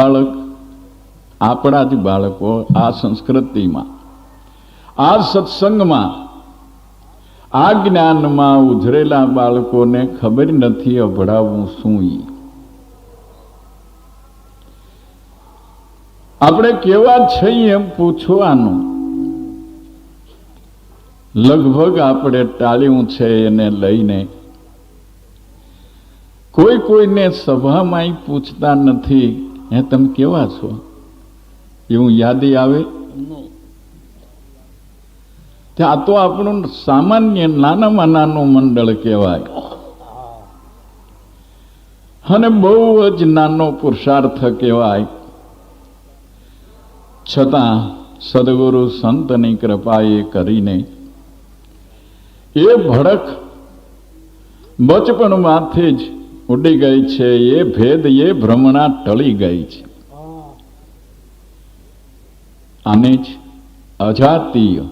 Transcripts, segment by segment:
બાળક આપણા જ બાળકો આ સંસ્કૃતિમાં, આ સત્સંગમાં, આ જ્ઞાનમાં ઉજરેલા બાળકોને ખબર નથી અભડાવવું શું આપણે કેવા છીએ એમ પૂછવાનું. લગભગ આપણે ટાળ્યું છે એને લઈને. કોઈ કોઈને સભામાં પૂછતા નથી હે તમે કેવા છો? એવું યાદી આવે? આ તો આપણું સામાન્ય નાનામાં નાનું મંડળ કહેવાય. અને બહુ જ નાનો પુરુષાર્થ કહેવાય. છતાં સદગુરુ સંતની કૃપાએ કરીને એ ભડક બચપણમાંથી જ ઉડી ગઈ છે, એ ભેદ, એ ભ્રમણા ટળી ગઈ છે. આને જ અજાતીય.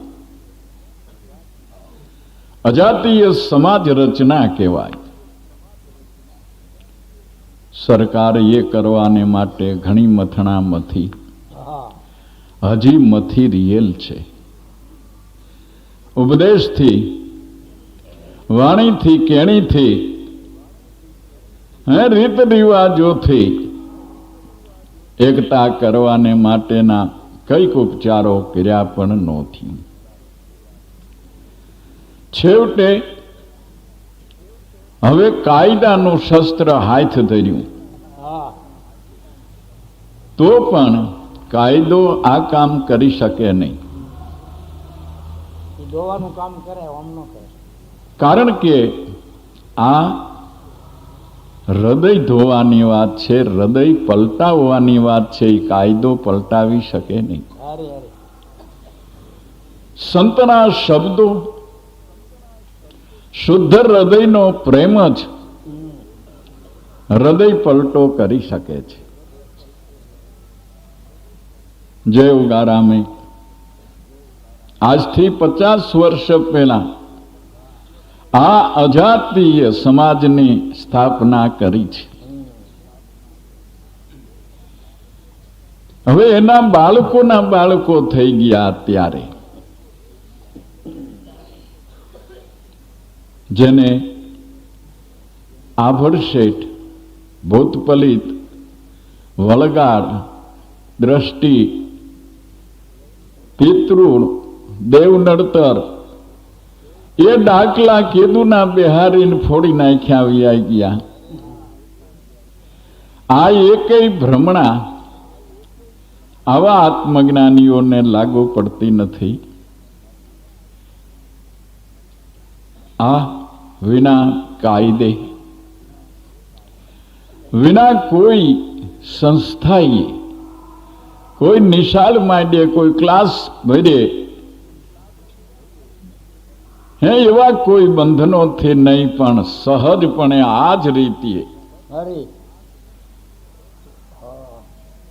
અજાતીય સમાજ રચના કહેવાય. સરકાર એ કરવાને માટે ઘણી મથણા મથી. હજી મથી રિયેલ છે. ઉપદેશથી, વાણીથી, કેણીથી હે રીત રિવાજોથી એકતા કરવાને માટેના કંઈક ઉપચારો કર્યા પણ નહોતી. છેવટે હવે કાયદાનું શસ્ત્ર હાથ ધર્યું. તો પણ કાયદો આ કામ કરી શકે નહીં. કારણ કે આ હૃદય ધોવાની વાત છે હૃદય પલટાવવાની વાત છે એ કાયદો પલટાવી શકે નહીં. સંતના શબ્દો શુદ્ધ હૃદયનો પ્રેમ જ હૃદય પલટો કરી શકે છે. જય ઉગારામે. આજથી પચાસ વર્ષ પહેલા આ અજાતીય સમાજની સ્થાપના કરી છે. હવે એના બાળકોના બાળકો થઈ ગયા ત્યારે. જેને આભર શેઠ, ભૂતપલિત વળગાડ દ્રષ્ટિ, પિતૃ દેવ નડતર એ ડાકલા કેદુના બિહારીને ફોડી નાખ્યા વ્યાઈ ગયા. આ એકેય ભ્રમણા આવા આત્મજ્ઞાનીઓને લાગુ પડતી નથી. આ વિના કાયદે. વિના કોઈ સંસ્થાએ કોઈ નિશાળ માંડે, કોઈ ક્લાસ ભરે હે એવા કોઈ બંધનોથી નહીં પણ સહજપણે આ જ રીતે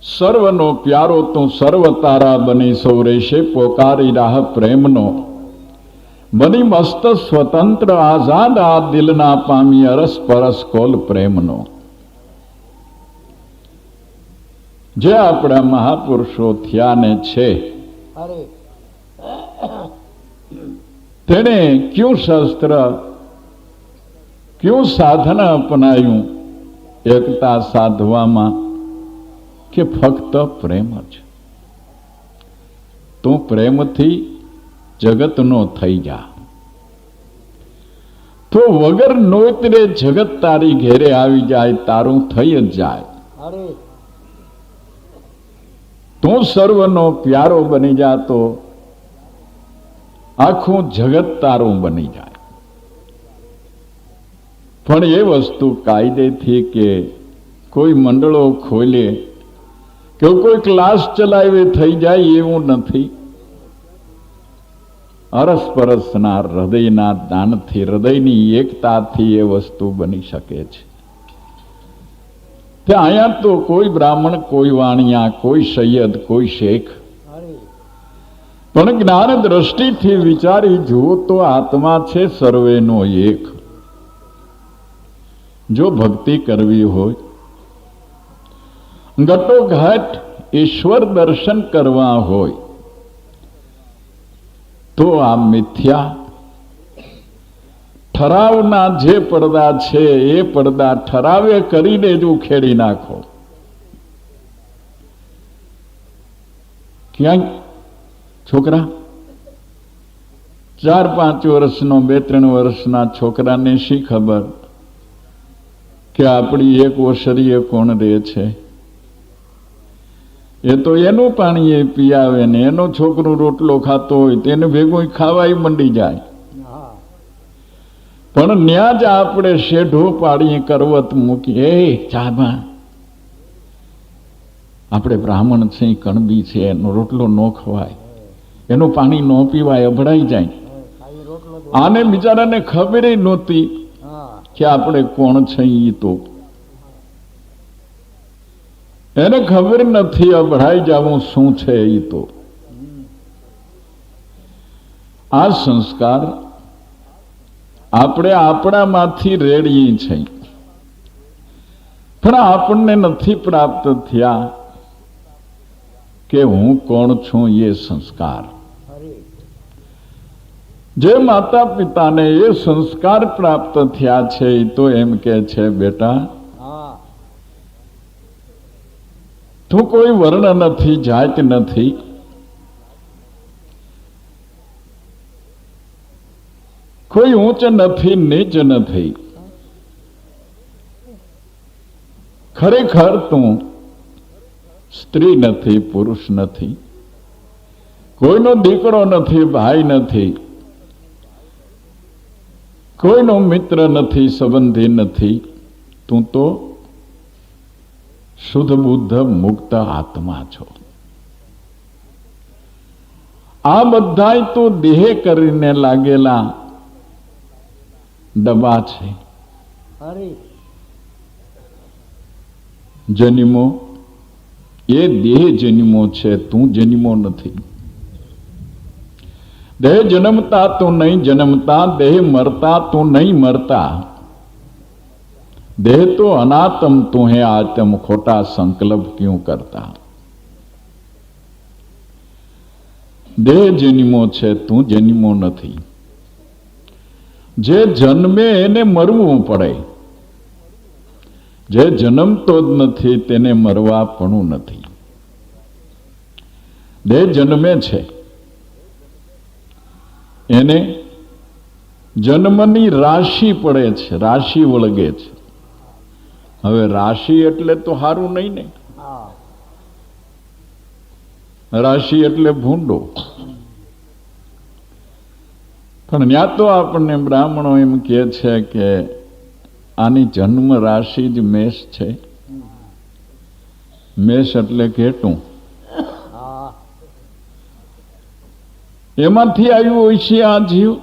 સર્વનો પ્યારો તું સર્વ તારા બની સૌ રહેશે પોકારી રાહ પ્રેમનો. બની મસ્ત સ્વતંત્ર આઝાદ આ દિલના પામી અરસ પરસ કોલ પ્રેમનો. જે આપણા મહાપુરુષો થયા ને છે અરે. તેણે કયું શસ્ત્ર ક્યું સાધન અપનાયું? એકતા સાધવામાં કે ફક્ત પ્રેમ જ? તું પ્રેમથી જગતનો થઈ જા. તો વગર નોતરે જગત તારી ઘેરે આવી જાય તારું થઈ જ જાય. તું સર્વનો પ્યારો બની જાતો આખું જગત તારું બની જાય. પણ એ વસ્તુ કાયદેથી કે કોઈ મંડળો ખોલે કે કોઈ ક્લાસ ચલાવે થઈ જાય એવું નથી. અરસપરસના હૃદયના દાનથી, હૃદયની એકતાથી એ વસ્તુ બની શકે છે. ત્યાં અહીંયા તો કોઈ બ્રાહ્મણ, કોઈ વાણિયા, કોઈ સૈયદ, કોઈ શેખ પણ જ્ઞાન દ્રષ્ટિથી વિચારી જુઓ તો આત્મા છે સર્વેનો એક. જો ભક્તિ કરવી હોય ઘટોઘટ ઈશ્વર દર્શન કરવા હોય, તો આ મિથ્યા, ઠરાવના જે પડદા છે એ પડદા ઠરાવે કરીને જ ઉખેડી નાખો. ક્યાંક છોકરા? ચાર, પાંચ વર્ષનો, બે, ત્રણ વર્ષના છોકરાને શી ખબર કે આપણી એક ઓસરીએ કોણ રહે છે? એ તો એનું પાણી એ પીયાવે ને એનો છોકરો રોટલો ખાતો હોય તેને ભેગું ખાવાય મંડી જાય. પણ ન્યા જ આપણે શેઢો પાડી કરવત મૂકીએ. ચામાં આપણે બ્રાહ્મણ છે, કણબી છે, એનો રોટલો ન ખવાય. એનું પાણી ન પીવાય, અભડાઈ જાય. આને બિચારાને ખબર નહોતી કે આપણે કોણ છે ઈ તો. એને ખબર નથી અભડાઈ જવું શું છે એ તો. આ સંસ્કાર આપણે આપણામાંથી રેડીએ છે પણ આપણને નથી પ્રાપ્ત થયા કે હું કોણ છું એ સંસ્કાર. જે માતા પિતાને એ સંસ્કાર પ્રાપ્ત થયા છે એ તો એમ કે છે બેટા. તું કોઈ વર્ણ નથી જાત નથી. કોઈ ઊંચ નથી નીચ નથી. ખરેખર તું સ્ત્રી નથી પુરુષ નથી. કોઈનો દીકરો નથી ભાઈ નથી. કોઈનો મિત્ર નથી સંબંધી નથી તું તો શુદ્ધ બુદ્ધ મુક્ત આત્મા છો. આ બધાય તો દેહ કરીને લાગેલા ડબ્બા છે. જન્મો એ દેહ જન્મો છે તું જન્મો નથી. દેહ જન્મતા તું નહીં જન્મતા, દેહ મરતા તું નહીં મરતા. દેહ તો અનાતમ તું હે આતમ ખોટા સંકલ્પ ક્યું કરતા? દેહ જન્મો છે તું જન્મો નથી. જે જન્મે એને મરવું પડે. જે જન્મતો જ નથી તેને મરવા પણ નથી. દેહ જન્મે છે. એને જન્મની રાશિ પડે છે, રાશિ વળગે છે. હવે રાશિ એટલે તો સારું નહીં ને. રાશિ એટલે ભૂંડો. પણ ત્યાં તો આપણને બ્રાહ્મણો એમ કહે છે કે આની જન્મ રાશિ જ મેષ છે. મેષ એટલે ઘેટું હા એમાંથી આવ્યું હોય છે આ જીવ.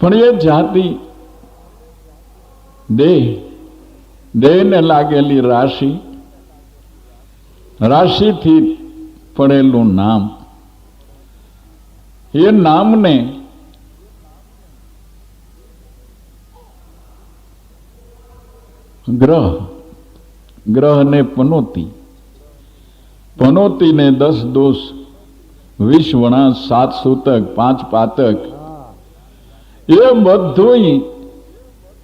પણ એ જાતિ, દેહ, દેહને લાગેલી રાશિ, રાશિથી પડેલું નામ. એ નામને ગ્રહ, ગ્રહને પનોતી. પનોતીને દસ દોષ વીસ વણા સાત સૂતક પાંચ પાતક. એ બધું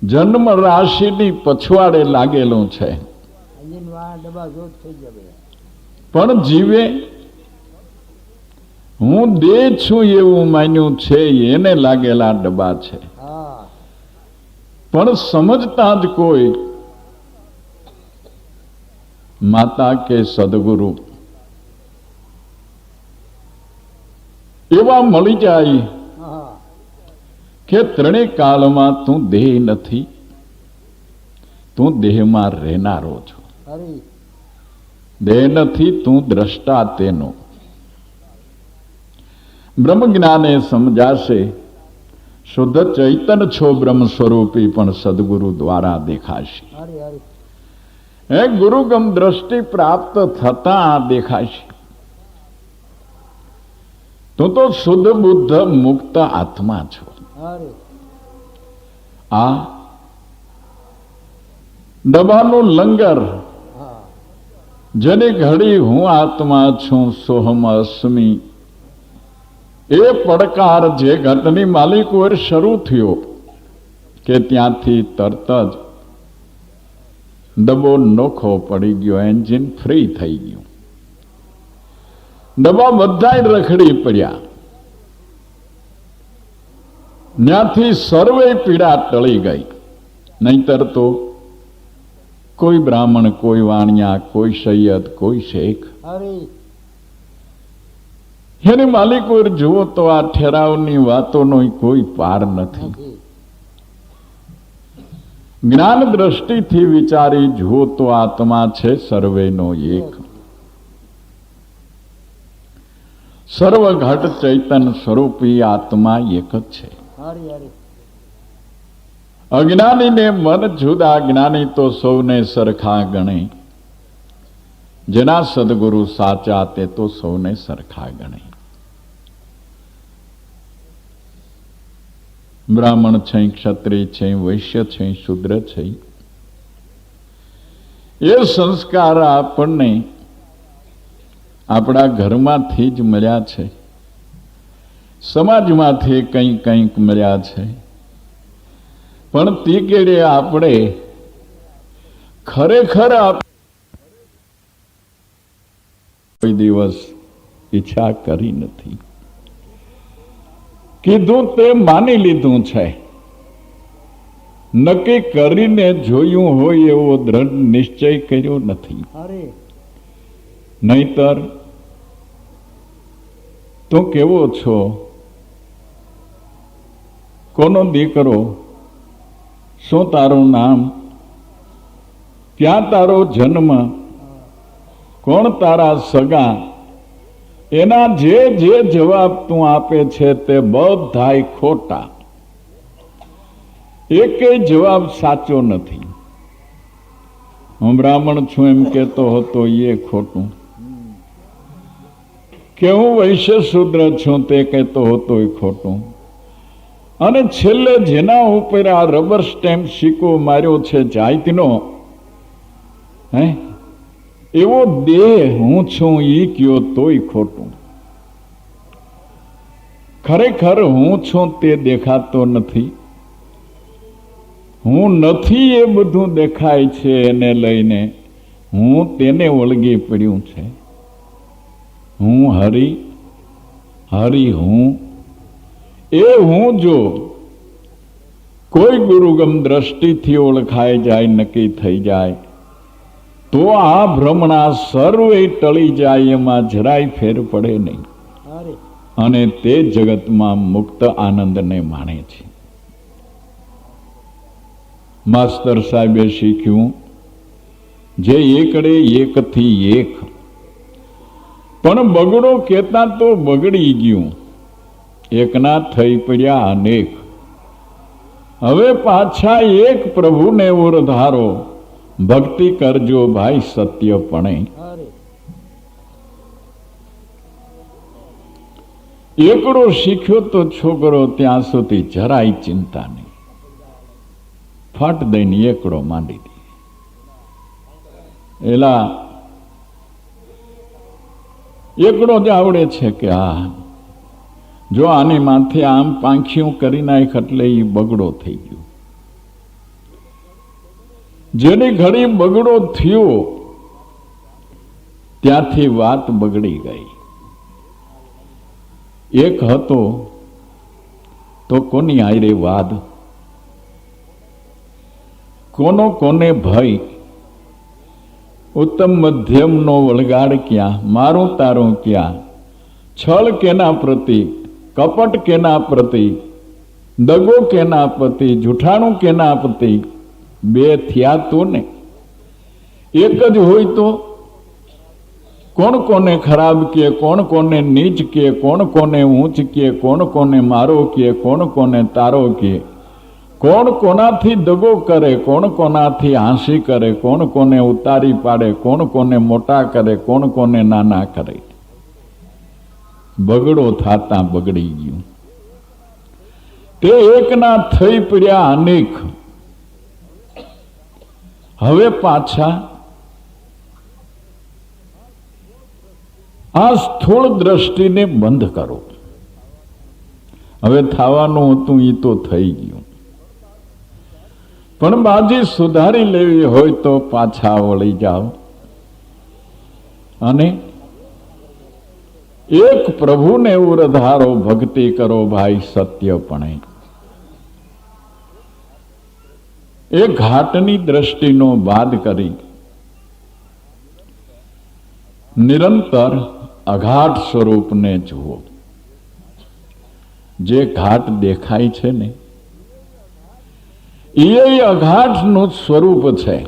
જન્મ રાશિની પછવાડે લાગેલું છે. પણ જીવે હું દેહ છું એવું માન્યું છે એને લાગેલા ડબ્બા છે. પણ સમજતા જ કોઈ માતા કે સદગુરુ એવા મળી જાય કે ત્રણેય કાળમાં તું દેહ નથી તું દેહમાં રહેનારો છો. દેહ નથી તું દ્રષ્ટા તેનો. બ્રહ્મ જ્ઞાને સમજાશે શુદ્ધ ચૈતન છો બ્રહ્મ સ્વરૂપી પણ સદગુરુ દ્વારા દેખાશે. હરી ગુરુગમ દ્રષ્ટિ પ્રાપ્ત થતા દેખાશે. તું તો શુદ્ધ બુદ્ધ મુક્ત આત્મા છો. આ દબાનું લંગર જેની ઘડી હું આત્મા છું સોહમ અસ્મી. એ પડકાર જે ઘટની માલિક ઓર શરૂ થયો કે ત્યાંથી તરત જ ડબો નોખો પડી ગયો એન્જિન ફ્રી થઈ ગયું. ડબ્બા બધા રખડી પડ્યા. ત્યાંથી સર્વે પીડા ટળી ગઈ. નહીતર તો કોઈ બ્રાહ્મણ કોઈ વાણિયા કોઈ સૈયદ કોઈ શેખ. હરી એની માલિક ઓર જુઓ તો આ ઠેરાવની વાતોનો કોઈ પાર નથી. નથી. જ્ઞાન દ્રષ્ટિથી વિચારી જુઓ તો આત્મા છે સર્વેનો એક. સર્વ ઘટ ચૈતન સ્વરૂપી આત્મા એક જ છે. અજ્ઞાનીને મન જુદા જ્ઞાની તો સૌને સરખા ગણે. જેના સદગુરુ સાચા તે તો સૌને સરખા ગણે. બ્રાહ્મણ છે ક્ષત્રિય છે વૈશ્ય છે શુદ્ર છે. એ સંસ્કાર આપણને આપણા ઘરમાંથી જ મળ્યા છે. સમાજમાંથી કંઈક કંઈક મળ્યા છે. પણ તે કેડે આપણે ખરેખર કોઈ દિવસ ઈચ્છા કરી નથી. કીધું તે માની લીધું છે. નક્કી કરીને જોયું હોય એવો દ્રઢ નિશ્ચય કર્યો નથી. હરી નહીતર તું કેવો છો? કોનો દીકરો? શું તારું નામ? ક્યાં તારો જન્મ? કોણ તારા સગા? એના જે જે જવાબ તું આપે છે તે બધાય ખોટા. એકે જવાબ સાચો નથી. હું બ્રાહ્મણ છું એમ કહેતો હતો, એ ખોટું. કે હું વૈશ્ય શુદ્ર છું તે કહેતો હતો એ ખોટું. અને છેલ્લે જેના ઉપર આ રબર સ્ટેમ્પ સિક્કો માર્યો છે જાતનો, હે? એવો દેહ હું છું એ કયો તોય ખોટું. ખરેખર હું છું તે દેખાતો નથી. હું નથી એ બધું દેખાય છે એને લઈને હું તેને વળગી પડ્યું છે. હું હરી હરી હું. એ હું જો કોઈ ગુરુગમ દ્રષ્ટિથી ઓળખાઈ જાય નક્કી થઈ જાય તો આ ભ્રમણા સર્વે ટળી જાય એમાં જરાય ફેર પડે નહીં. અને તે જગતમાં મુક્ત આનંદને માણે છે. માસ્તર સાહેબે શીખ્યું જે એકડે એકથી એક પણ બગડો કહેતા તો બગડી ગયું. એકના થઈ પડ્યા અનેક. હવે પાછા એક પ્રભુને ઉરધારો ભક્તિ કરજો ભાઈ સત્યપણે. એકડો શીખ્યો તો છોકરો ત્યાં સુધી જરાય ચિંતા નહીં. ફટ દઈને એકડો માંડી દે. એલા એકડો જ આવડે છે કે આ. જો આની માથે આમ પાંખિયું કરી નાખ એટલે એ બગડો થઈ ગયો. જેની ઘડી બગડો થયો, ત્યાંથી વાત બગડી ગઈ. એક હતો, તો કોની આયરે વાદ? કોનો કોને ભય? ઉત્તમ મધ્યમનો વળગાડ ક્યાં? મારું તારું ક્યાં? છળ કેના પ્રતિ કપટ કેના પ્રતિ દગો કેના પ્રતિ જૂઠાણું કેના પ્રતિ બે થયા તો ને એક જ હોય તો કોણ કોને ખરાબ કે, કોણ કોને નીચ કે, કોણ કોને ઊંચ કે, કોણ કોને મારો કે, કોણ કોને તારો કે? કોણ કોનાથી દગો કરે, કોણ કોનાથી હાંસી કરે, કોણ કોને ઉતારી પાડે, કોણ કોને મોટા કરે, કોણ કોને નાના કરે. બગડો થાતા બગડી ગયું. તે એકના થઈ પડ્યા અનેક. હવે પાછા આ સ્થૂળ દ્રષ્ટિને બંધ કરો. હવે થવાનું હતું એ તો થઈ ગયું. પણ બાજી સુધારી લેવી હોય તો પાછા વળી જાઓ. અને એક પ્રભુને ઉરધારો ભક્તિ કરો ભાઈ, સત્યપણે. એ ઘાટની દ્રષ્ટિનો બાદ કરી. નિરંતર અઘાટ સ્વરૂપને જુઓ. જે ઘાટ દેખાય છે ને એ અઘાટનું સ્વરૂપ છે.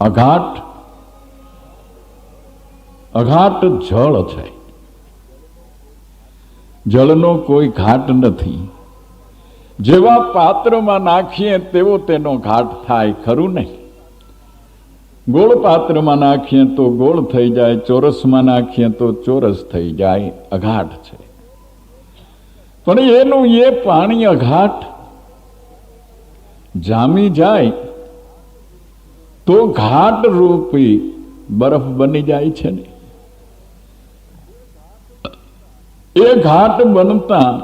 અઘાટ અઘાટ જળ છે. જળનો કોઈ ઘાટ નથી. જેવા પાત્રમાં નાખીએ તેવો તેનો ઘાટ થાય, ખરું નહીં ગોળ પાત્રમાં નાખીએ તો ગોળ થઈ જાય, ચોરસમાં નાખીએ તો ચોરસ થઈ જાય, અઘાટ છે. પણ એનું એ પાણી અઘાટ જામી જાય તો ઘાટ રૂપી બરફ બની જાય છે ને. એ ઘાટ બનતા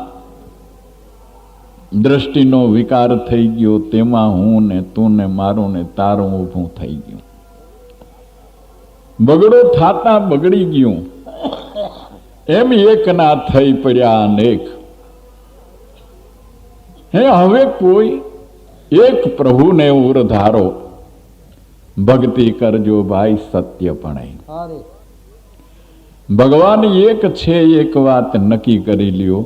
દ્રષ્ટિનો વિકાર થઈ ગયો, તેમાં હું ને તું ને મારું ને તારું ઊભું થઈ ગયું. બગડો થાતા બગડી ગયું. એમ એક ના થઈ પડ્યા અનેક. હે, હવે કોઈ એક પ્રભુને ઉરધારો ભક્તિ કરજો ભાઈ સત્યપણે. પણ ભગવાન એક છે એક વાત નક્કી કરી લ્યો.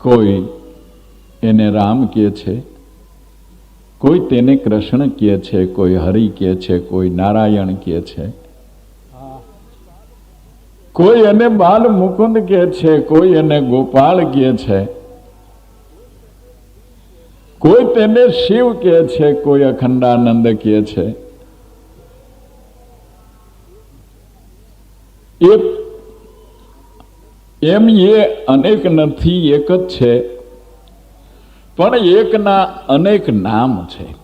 કોઈ એને રામ કહે છે કોઈ તેને કૃષ્ણ કહે છે કોઈ હરિ કહે છે કોઈ નારાયણ કહે છે. કોઈ એને બાલ મુકુંદ કહે છે કોઈ એને ગોપાળ કહે છે. કોઈ તેને શિવ કહે છે, કોઈ અખંડાનંદ કહે છે. એ એમ એ અનેક નથી, એક જ છે. પણ એકના અનેક નામ છે.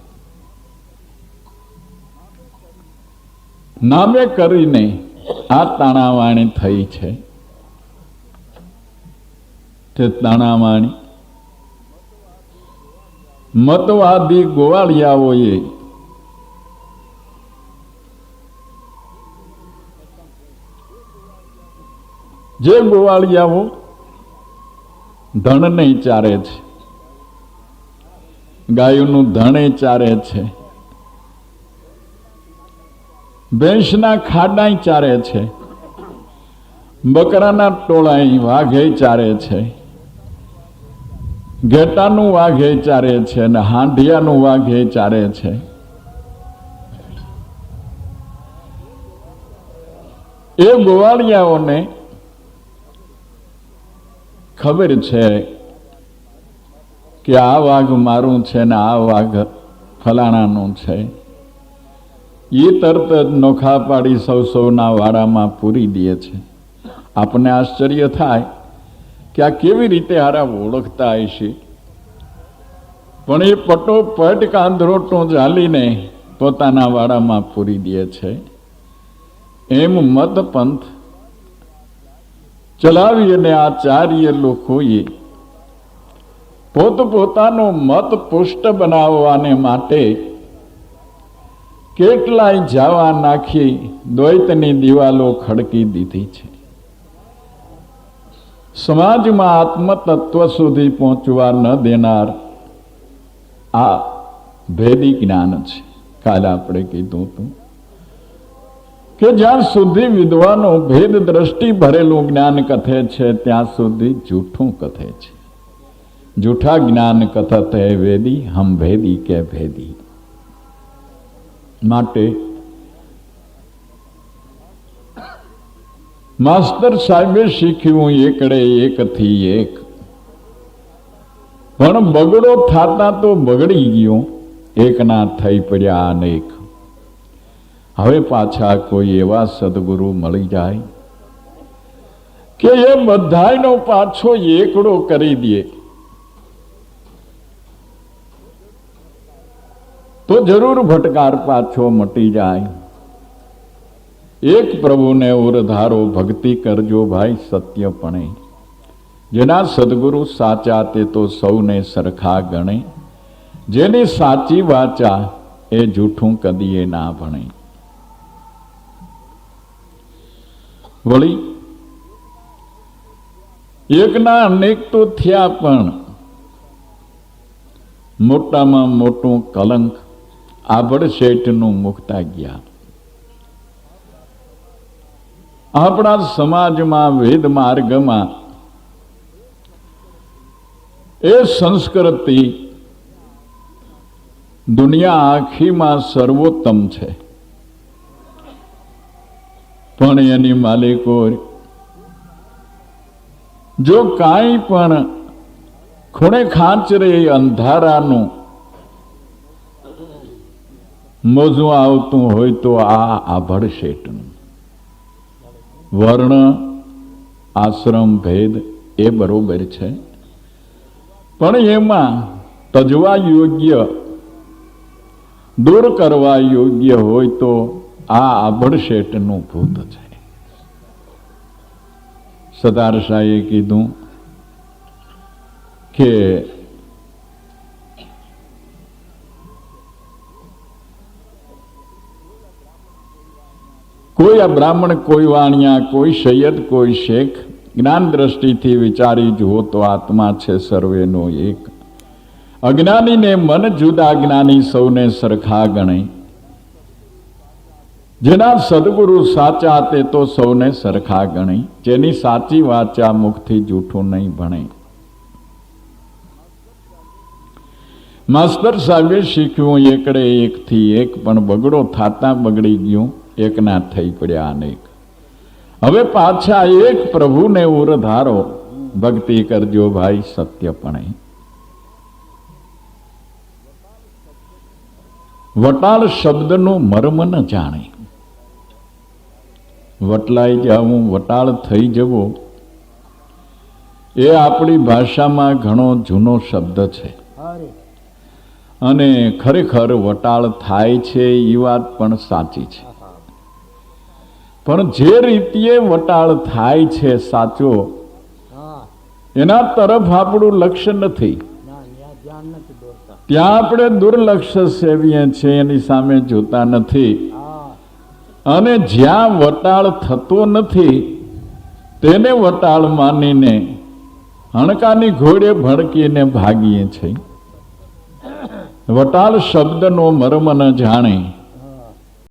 નામે કરીને આ તાણાવાણી થઈ છે. તે તાણાવાણી મતવાદી ગોવાળિયાઓએ જે ગોવાળિયાઓ ધણ નહીં ચારે છે, ગાયોનું ધણે ચારે છે, ભેંસના ખાડાય ચારે છે, બકરાના ટોળાય વાઘે ચારે છે. ઘેટાનું વાઘ એ ચારે છે અને હાંઢિયાનું વાઘે ચારે છે. એ ગોવાળિયાઓને ખબર છે કે આ વાઘ મારું છે ને આ વાઘ ફલાણાનું છે. એ તરત જ નોખા પાડી સૌ સૌના વાડામાં પૂરી દે છે. આપણને આશ્ચર્ય થાય કે આ કેવી રીતે હારા ઓળખતા હશે પણ એ પટોપટ કાંધરોટો ઝાલીને પોતાના વાડામાં પૂરી દે છે. એમ મત પંથ ચલાવી અને આચાર્ય લોકોએ પોતપોતાનો મત પુષ્ટ બનાવવાને માટે કેટલાય જાવા નાખી દ્વૈતની દિવાલો ખડકી દીધી છે. સમાજમાં આત્મતત્વ સુધી પહોંચવા ન દેનાર આ ભેદી જ્ઞાન છે. કાલે આપણે કીધું હતું કે જ્યાં સુધી વિદ્વાનો ભેદ દ્રષ્ટિ ભરેલું જ્ઞાન કથે છે, ત્યાં સુધી જૂઠું કથે છે. જૂઠા જ્ઞાન કથત હે વેદી હમ ભેદી કે ભેદી માટે માસ્તર સાહેબે શીખ્યું એકડે એક થી એક. પણ બગડો થતા તો બગડી ગયો, એકના થઈ પડ્યા અનેક. હવે પાછા કોઈ એવા સદગુરુ મળી જાય કે એ બધાયનો પાછો એકડો કરી દે. તો જરૂર ભટકાર પાછો મટી જાય. એક પ્રભુને ઉરધારો ભક્તિ કરજો ભાઈ સત્યપણે. જેના સદગુરુ સાચા તે તો સૌને સરખા ગણે. જેની સાચી વાચા એ જૂઠું કદીએ ના ભણે. વળી એકના અનેક તો થયા પણ મોટામાં મોટું કલંક આભડ શેઠનું મુકતા ગયા. આપણા સમાજમાં વેદ માર્ગમાં એ સંસ્કૃતિ દુનિયા આખીમાં સર્વોત્તમ છે. પણ એની માલિકો જો કાંઈ પણ ખૂણે ખાંચરે અંધારાનું મોજું આવતું હોય તો આ શેઠનું. વર્ણ, આશ્રમ, ભેદ એ બરોબર છે. પણ એમાં તજવા યોગ્ય, દૂર કરવા યોગ્ય હોય તો આ આભડશેટનું ભૂત છે. સદાર શાહે કીધું કે કોઈ આ બ્રાહ્મણ, કોઈ વાણિયા, કોઈ સૈયદ, કોઈ શેખ, જ્ઞાન દ્રષ્ટિથી વિચારી જુઓ તો આત્મા છે સર્વેનો એક. અજ્ઞાનીને મન જુદા જ્ઞાની સૌને સરખા ગણે. જેના સદગુરુ સાચા તે તો સૌને સરખા ગણે. જેની સાચી વાચા મુખથી જૂઠું નહીં ભણે. માસ્તર સાહેબે શીખ્યું, એકડે એકથી એક, પણ બગડો થાતા બગડી ગયું. એકના થઈ પડ્યા અનેક. હવે પાછા એક પ્રભુને ઉરધારો ભક્તિ કરજો ભાઈ સત્યપણે. વટાળ શબ્દનું મર્મ ન જાણે. વટલાઈ જવું વટાળ થઈ જવો. એ આપણી ભાષામાં ઘણો જૂનો શબ્દ છે. અને ખરેખર વટાળ થાય છે એ વાત પણ સાચી છે. પણ જે રીતે વટાળ થાય છે સાચો, એના તરફ આપણું લક્ષ્ય નથી. ત્યાં આપણે દુર્લક્ષ્ય સેવીએ છીએ, એની સામે જોતા નથી. અને જ્યાં વટાળ થતો નથી, તેને વટાળ માનીને હણકાની ઘોડે ભડકીને ભાગીએ છીએ. વટાળ શબ્દનો મર્મ ન જાણે.